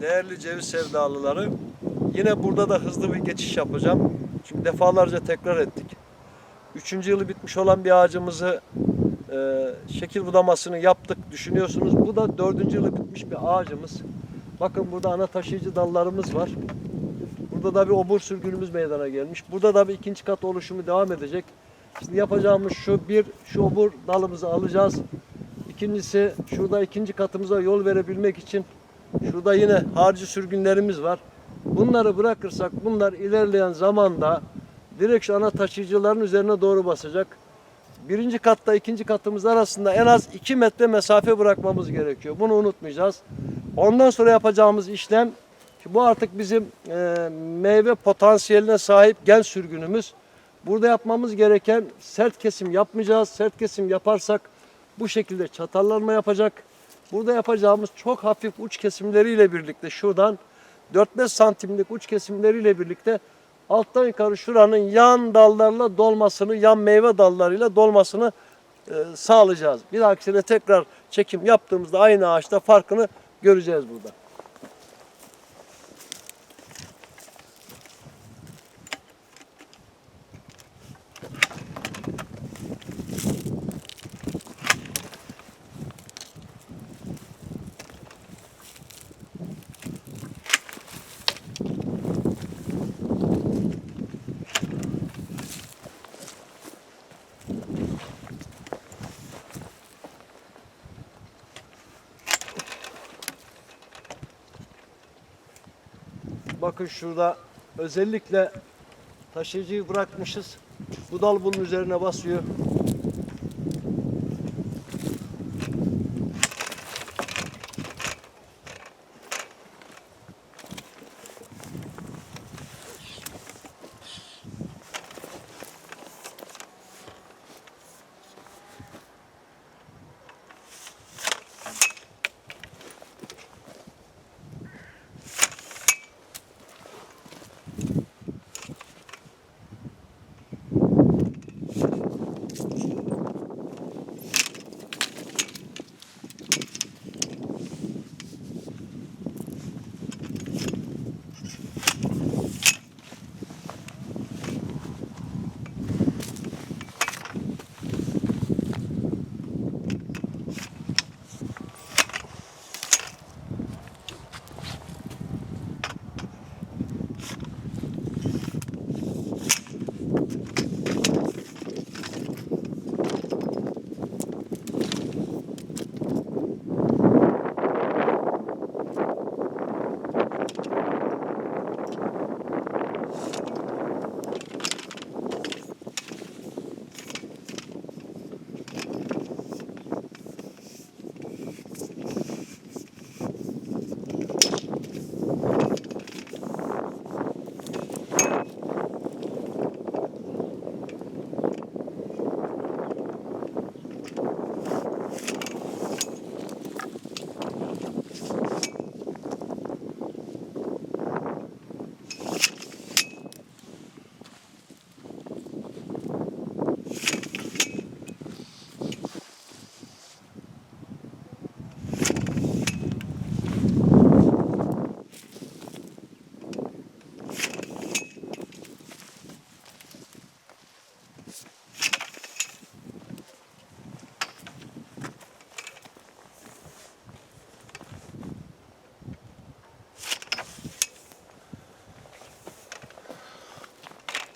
Değerli ceviz sevdalıları, yine burada da hızlı bir geçiş yapacağım. Çünkü defalarca tekrar ettik. Üçüncü yılı bitmiş olan bir ağacımızı e, şekil budamasını yaptık düşünüyorsunuz. Bu da dördüncü yılı bitmiş bir ağacımız. Bakın burada ana taşıyıcı dallarımız var. Burada da bir obur sürgünümüz meydana gelmiş. Burada da bir ikinci kat oluşumu devam edecek. Şimdi yapacağımız şu bir, şu obur dalımızı alacağız. İkincisi şurada ikinci katımıza yol verebilmek için şurada yine harcı sürgünlerimiz var. Bunları bırakırsak bunlar ilerleyen zamanda direkt ana taşıyıcıların üzerine doğru basacak. Birinci katta ikinci katımız arasında en az 2 metre mesafe bırakmamız gerekiyor. Bunu unutmayacağız. Ondan sonra yapacağımız işlem ki bu artık bizim e, meyve potansiyeline sahip gen sürgünümüz. Burada yapmamız gereken sert kesim yapmayacağız. Sert kesim yaparsak bu şekilde çatallanma yapacak. Burada yapacağımız çok hafif uç kesimleriyle birlikte şuradan 4-5 santimlik uç kesimleriyle birlikte alttan yukarı şuranın yan dallarla dolmasını, yan meyve dallarıyla dolmasını e, sağlayacağız. Bir dahakisine tekrar çekim yaptığımızda aynı ağaçta farkını göreceğiz burada. Bakın şurada özellikle taşıyıcıyı bırakmışız. Bu dal bunun üzerine basıyor.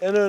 En önemli